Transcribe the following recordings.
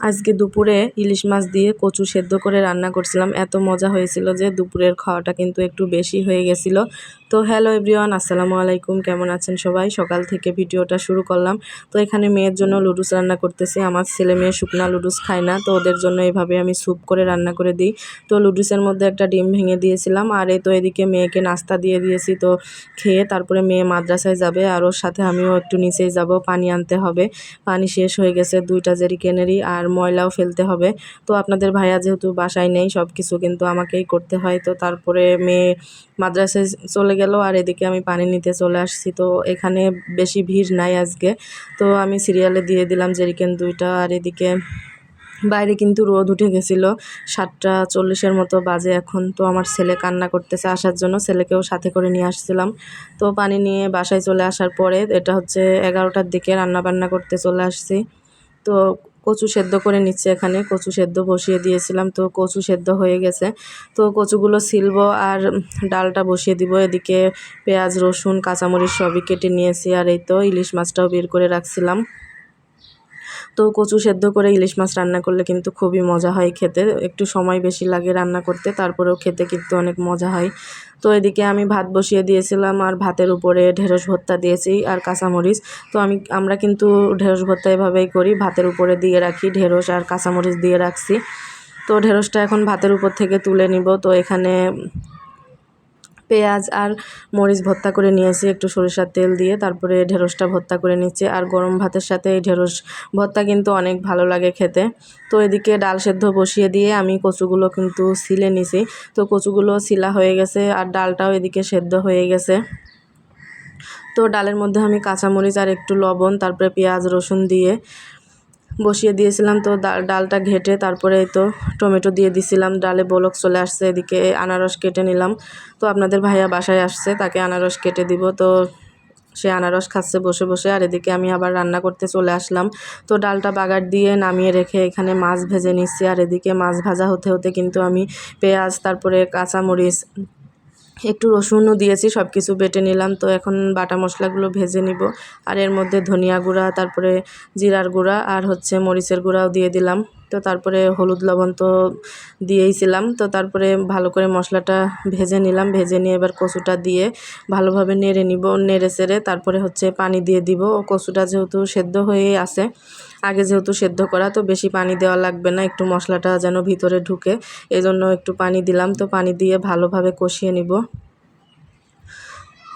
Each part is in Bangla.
আজকে দুপুরে ইলিশ মাছ দিয়ে কচু সেদ্ধ করে রান্না করছিলাম। এত মজা হয়েছিল যে দুপুরের খাওয়াটা কিন্তু একটু বেশি হয়ে গেছিল। তো হ্যালো এভরিওয়ান, আসসালামু আলাইকুম। কেমন আছেন সবাই? সকাল থেকে ভিডিওটা শুরু করলাম। তো এখানে মেয়ের জন্য লুডুস রান্না করতেছি। আমার ছেলে মেয়ে শুকনা লুডুস খায় না, তো ওদের জন্য এভাবে আমি স্যুপ করে রান্না করে দিই। তো লুডুসের মধ্যে একটা ডিম ভেঙে দিয়েছিলাম। আর এই তো এদিকে মেয়েকে নাস্তা দিয়ে দিয়েছি, তো খেয়ে তারপরে মেয়ে মাদ্রাসায় যাবে। আর ওর সাথে আমিও একটু নিচেই যাব। পানি আনতে হবে। পানি শেষ হয়ে গেছে দুইটা জেরিকেনেরই। আর ময়লাও ফেলতে হবে। তো আপনাদের ভাইয়া যেহেতু বাসায় নেই সব কিছু কিন্তু আমাকেই করতে হয়। তো তারপরে মেয়ে মাদ্রাসায় চলে গেল আর এদিকে আমি পানি নিতে চলে আসছি। তো এখানে বেশি ভিড় নাই আজকে। তো আমি সিরিয়ালে দিয়ে দিলাম জেরিকেন দুইটা আর এদিকে বাইরে কিন্তু রোদ উঠে গেছিল। সাতটা চল্লিশের মতো বাজে এখন। তো আমার ছেলে কান্না করতেছে আসার জন্য। ছেলেকেও সাথে করে নিয়ে আসছিলাম। তো পানি নিয়ে বাসায় চলে আসার পরে এটা হচ্ছে এগারোটার দিকে রান্না বান্না করতে চলে আসছি। তো কচু সেদ্ধ করে নিচ্ছে এখানে। কচু সেদ্ধ বসিয়ে দিয়েছিলাম, তো কচু সেদ্ধ হয়ে গেছে। তো কচুগুলো ছিলব আর ডালটা বসিয়ে দিব। এদিকে পেঁয়াজ, রসুন, কাঁচামরিচ সবই কেটে নিয়েছি, আর এই তো ইলিশ মাছটাও বের করে রাখছিলাম। তো কচু সেদ্ধ করে ইলিশ মাছ রান্না করলে কিন্তু খুবই মজা হয় খেতে। একটু সময় বেশি লাগে রান্না করতে, তারপরেও খেতে কিন্তু অনেক মজা হয়। তো এদিকে আমি ভাত বসিয়ে দিয়েছিলাম আর ভাতের উপরে ঢেঁড়স ভর্তা দিয়েছি আর কাঁচামরিচ। তো আমি, আমরা কিন্তু ঢেঁড়স ভর্তা এভাবেই করি, ভাতের উপরে দিয়ে রাখি ঢেঁড়স আর কাঁচামরিচ দিয়ে রাখছি। তো ঢেঁড়সটা এখন ভাতের উপর থেকে তুলে নিব। তো এখানে পেঁয়াজ আর মরিচ ভর্তা করে নিয়েছি, একটু সরিষার তেল দিয়ে, তারপরে ঢেঁড়সটা ভর্তা করে নিচ্ছি। আর গরম ভাতের সাথে এই ঢেঁড়স ভর্তা কিন্তু অনেক ভালো লাগে খেতে। তো এদিকে ডাল সেদ্ধ বসিয়ে দিয়ে আমি কচুগুলো কিন্তু সিলে নিছি। তো কচুগুলো সিলা হয়ে গেছে আর ডালটাও এদিকে সেদ্ধ হয়ে গেছে। তো ডালের মধ্যে আমি কাঁচামরিচ আর একটু লবণ, তারপরে পেঁয়াজ, রসুন দিয়ে বসিয়ে দিয়েছিলাম তো ডালটা ঘেটে তারপরে তো টমেটো দিয়ে দিছিলাম, ডালে বলক চলে আসছে, এদিকে আনারস কেটে নিলাম। তো আপনাদের ভাইয়া বাসায় আসছে, তাকে আনারস কেটে দিব। তো সে আনারস খাচ্ছে বসে বসে, আর এদিকে আমি আবার রান্না করতে চলে আসলাম। তো ডালটা বাগার দিয়ে নামিয়ে রেখে এখানে মাছ ভেজে নিচ্ছি, আর এদিকে মাছ ভাজা হতে হতে কিন্তু আমি পেঁয়াজ, তারপরে কাঁচামরিচ একটু রসুনও দিয়েছি সব কিছু বেটে নিলাম। তো এখন বাটা মশলাগুলো ভেজে নিব। আর এর মধ্যে ধনিয়া গুঁড়া, তারপরে জিরার গুঁড়া আর হচ্ছে মরিচের গুঁড়াও দিয়ে দিলাম। তো তারপরে হলুদ লবণ তো দিয়েইছিলাম। তো তারপরে ভালো করে মশলাটা ভেজে নিলাম। ভেজে নিয়ে এবার কচুটা দিয়ে ভালোভাবে নেড়ে নিব, নেড়ে সেড়ে তারপরে হচ্ছে পানি দিয়ে দিব। ও কচুটা যেহেতু সেদ্ধ হয়েই আছে, আগে যেহেতু সেদ্ধ করা, তো বেশি পানি দেওয়া লাগবে না, একটু মশলাটা যেন ভিতরে ঢুকে। এজন্য একটু পানি দিলাম। তো পানি দিয়ে ভালোভাবে কষিয়ে নিব।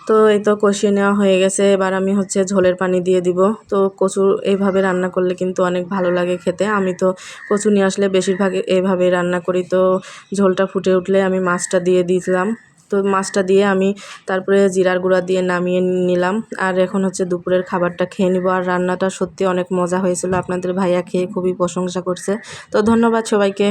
তো এই তো কষিয়ে নেওয়া হয়ে গেছে। এবার আমি হচ্ছে ঝোলের পানি দিয়ে দিব। তো কচু এইভাবে রান্না করলে কিন্তু অনেক ভালো লাগে খেতে। আমি তো কচু নিয়ে আসলে বেশিরভাগ এইভাবেই রান্না করি। তো ঝোলটা ফুটে উঠলে আমি মাছটা দিয়ে দিয়েছিলাম তো মাছটা দিয়ে আমি তারপরে জিরার গুঁড়া দিয়ে নামিয়ে নিলাম। আর এখন হচ্ছে দুপুরের খাবারটা খেয়ে নিব। আর রান্নাটা সত্যি অনেক মজা হয়েছিল। আপনাদের ভাইয়া খেয়ে খুবই প্রশংসা করছে। তো ধন্যবাদ সবাইকে।